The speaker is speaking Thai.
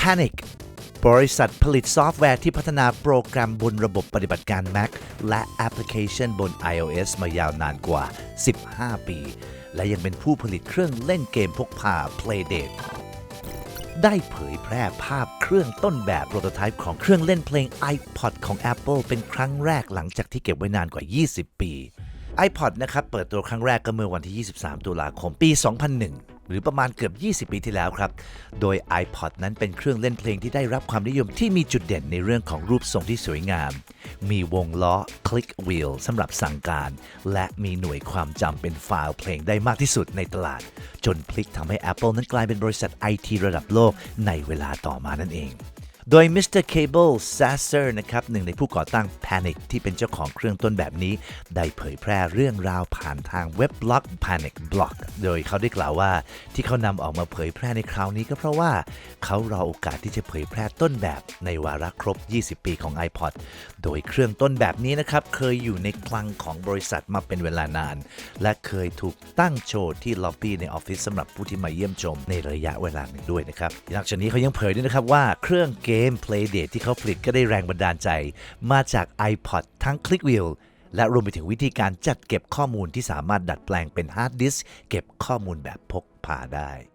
Panic บริษัทผลิตซอฟต์แวร์ที่พัฒนาโปรแกรมบนระบบปฏิบัติการ Mac และแอปพลิเคชันบน iOS มายาวนานกว่า 15 ปี และยังเป็นผู้ผลิตเครื่องเล่นเกมพกพา Playdate ได้เผยแพร่ภาพเครื่องต้นแบบโปรโตไทป์ของเครื่องเล่นเพลง iPod ของ Apple เป็นครั้งแรกหลังจากที่เก็บไว้นานกว่า 20 ปี iPod นะครับ เปิดตัวครั้งแรกก็เมื่อวันที่ 23 ตุลาคม ปี 2001 หรือประมาณเกือบ 20 ปีที่แล้วครับ โดย iPod นั้นเป็นเครื่องเล่นเพลงที่ได้รับความนิยมที่มีจุดเด่นในเรื่องของรูปทรงที่สวยงาม มีวงล้อ Click Wheel สำหรับสั่งการ และมีหน่วยความจำเป็นไฟล์เพลงได้มากที่สุดในตลาด จนพลิกทำให้ Apple นั้นกลายเป็นบริษัทไอทีระดับโลกในเวลาต่อมานั่นเอง โดย Mr. Cable Sasser นะครับหนึ่งในผู้ก่อตั้ง Panic ที่เป็นเจ้าของเครื่องต้นแบบนี้ ได้เผยแพร่เรื่องราวผ่านทางเว็บบล็อก Panic Blog โดยเขาได้กล่าวว่า ที่เขานำออกมาเผยแพร่ในคราวนี้ก็เพราะว่า เขารอโอกาสที่จะเผยแพร่ต้นแบบในวาระครบ 20 ปีของ iPod โดยเครื่องต้นแบบนี้นะครับเคยอยู่ในคลังของบริษัทมาเป็นเวลานาน และเคยถูกตั้งโชว์ที่ล็อบบี้ในออฟฟิศสำหรับผู้ที่มาเยี่ยมชมในระยะเวลาหนึ่งด้วยนะครับนอกจากนี้เขายังเผยด้วยนะครับว่าเครื่องเกม Playdate ที่เขาผลิตก็ได้แรงบันดาลใจ มาจาก iPod ทั้ง Click Wheel และรวมไปถึงวิธีการจัดเก็บข้อมูลที่สามารถดัดแปลงเป็นฮาร์ดดิสก์เก็บข้อมูลแบบพกพาได้